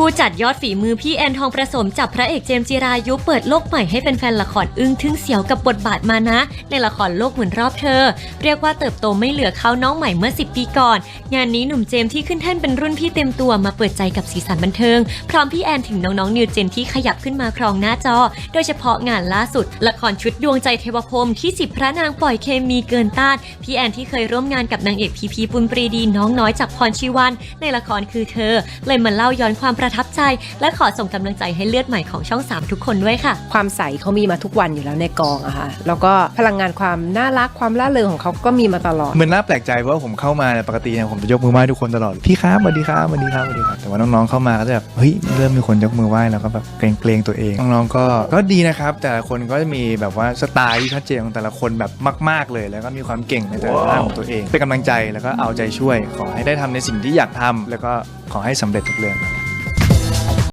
ผู้จัดยอดฝีมือพี่แอนทองประสมจับพระเอกเจมจิรายุเปิดโลกใหม่ให้เป็นแฟนๆละครอึ้งทึ่งเสียวกับบทบาทมานะ ในละครโลกหมุนรอบเธอ เรียกว่าเติบโตไม่เหลือเขาน้องใหม่เมื่อ 10 ปีก่อน งานนี้หนุ่มเจมที่ขึ้นแท่นเป็นรุ่นพี่เต็มตัวมาเปิดใจกับสีสันบันเทิง พร้อมพี่แอนถึงน้องๆนิวเจนที่ขยับขึ้นมาครองหน้าจอ โดยเฉพาะงานล่าสุด ละครชุดดวงใจเทวพรมที่สิบพระนางปล่อยเคมีเกินต้านพี่แอนที่เคยร่วมงานกับนางเอกพีพีปุณปรีดีน้องน้อยจากพรชีวันในละครคือเธอ เลยมาเล่าย้อนความประทับใจ และขอส่งกำลังใจให้เลือดใหม่ของช่อง 3 ทุกคนด้วยค่ะ ความใสเขามีมาทุกวันอยู่แล้วในกองอะค่ะแล้วก็พลังงานความน่ารักความล่าเริงของเขาก็มีมาตลอดมันน่าแปลกใจเพราะว่าผมเข้ามาเนี่ยปกติเนี่ยผมจะยกมือไหว้ทุกคนตลอดพี่ครับสวัสดีครับสวัสดีครับสวัสดีครับแต่ว่าน้องๆเข้ามาก็จะแบบเฮ้ยเริ่มมีคนยกมือไหว้แล้วก็แบบเกรงๆตัวเองน้องๆก็ก็ดีนะครับ แต่ละคนก็จะมีแบบว่าสไตล์ที่ชัดเจนของแต่ละคนแบบมาก ๆเลย แล้วก็มีความเก่งในแต่ละด้านของตัวเองเป็นกำลังใจแล้วก็เอาใจช่วย ขอให้ได้ทำในสิ่งที่อยากทำแล้วก็ขอให้สำเร็จทุกเรื่องครับ